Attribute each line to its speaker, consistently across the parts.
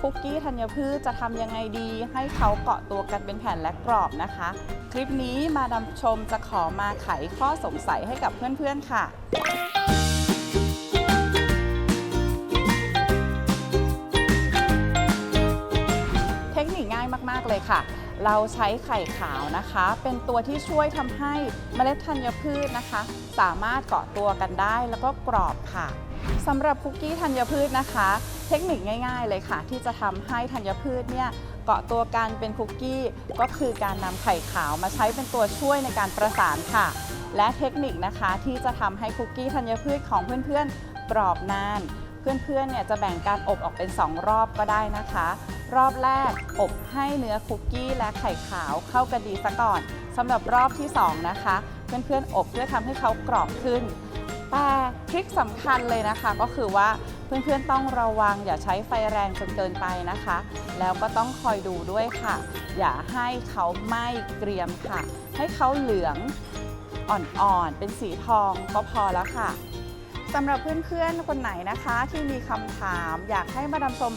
Speaker 1: คุกกี้ธัญพืชจะทำยังไงดี ให้เขาเกาะตัวกันเป็นแผ่นและกรอบนะคะ คลิปนี้มาดำชมจะขอมาไขข้อสงสัยให้กับเพื่อนๆค่ะเทคนิคง่ายมาก ๆ เลยค่ะ เราใช้ไข่ขาวนะคะ เป็นตัวที่ช่วยทำให้เมล็ดธัญพืชนะคะ สามารถเกาะตัวกันได้แล้วก็กรอบค่ะสำหรับคุกกี้ธัญพืชนะคะ เทคนิคง่าย ๆ เลยค่ะ ที่จะทำให้ธัญพืชเนี่ยเกาะตัวกันเป็นคุกกี้ก็คือการนำไข่ขาวมาใช้เป็นตัวช่วยในการประสานค่ะ และเทคนิคนะคะที่จะทำให้คุกกี้ธัญพืชของเพื่อนๆกรอบนาน เพื่อนๆเนี่ยจะแบ่งการอบออกเป็น 2 รอบก็ได้นะคะ รอบแรกอบให้เนื้อคุกกี้และไข่ขาวเข้ากันดีซะก่อนสำหรับรอบที่ 2 นะคะ เพื่อนๆอบเพื่อทำให้เขากรอบขึ้นแต่ทริคสำคัญเลยนะคะก็คือว่า เพื่อนๆต้องระวังอย่าใช้ไฟแรงจนเกินไปนะคะ แล้วก็ต้องคอยดูด้วยค่ะ อย่าให้เขาไหม้เกรียมค่ะ ให้เขาเหลืองอ่อนๆเป็นสีทองก็พอแล้วค่ะสำหรับเพื่อนๆคนไหนนะคะ ที่มีคำถามอยากให้มาดามชม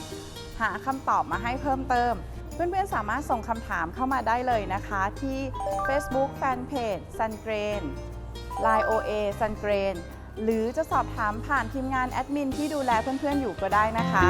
Speaker 1: หาคำตอบมาให้เพิ่มเติม เพื่อนๆสามารถส่งคำถามเข้ามาได้เลยนะคะ ที่ Facebook Fanpage Sungrain Line OA Sungrain หรือจะสอบถามผ่านทีมงานแอดมินที่ดูแลเพื่อนๆอยู่ก็ได้นะคะ